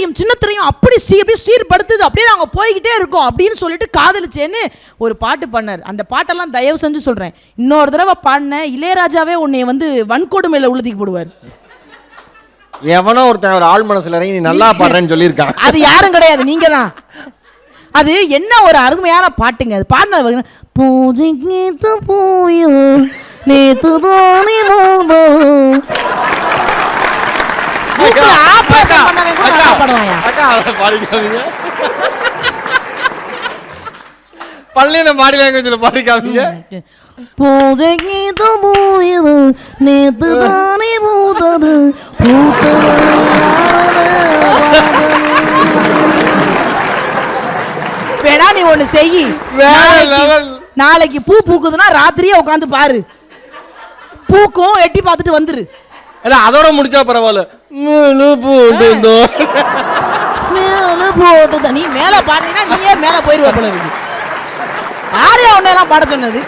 திரையும் சின்ன திரையும் அப்படி சீ அப்படியே சீர்படுத்துது. அப்படியே நாங்க போய்கிட்டே இருக்கோம் அப்படின்னு சொல்லிட்டு காதலிச்சேன்னு ஒரு பாட்டு பண்ணார் அந்த பாட்டெல்லாம் தயவு செஞ்சு சொல்றேன். இன்னொரு தடவை பாடின இளையராஜாவே உன்னை வந்து வன்கொடுமையில உழுதிக்கு போடுவார். எவனோ ஒருத்தன் ஒரு ஆள் மனசுல இறங்கி நீ நல்லா பாடுறேன்னு சொல்லியிருக்கான். அது யாரும் கிடையாது நீங்க தான் அது என்ன ஒரு அருமையான பாட்டுங்க. அது பாடினது பூஜைக்கு போயோ நேத்து தானே ஆபரேஷன் பண்ணவன் கூட அதை பாடிக்காமீங்க? பள்ளியின பாடி லாங்குவேஜில் பாடிக்காமீங்க? பூஜைக்கு போயது நேத்து தானே பூத்தது பூத்தது வேணா நீ ஒண்ணு செய் நாளைக்கு- பூ பூக்குதுன்னா ராத்திரியே உட்காந்து பாரு. பூக்கும் எட்டி பார்த்துட்டு வந்துரு. அதோட முடிச்சா பரவாயில்ல. முழு பூண்டு மேல போட்டு நீ மேல பாடினா நீயே மேல போயிடுவா போல இருக்கு. யாரையா உன்னையெல்லாம் பாட சொன்னது.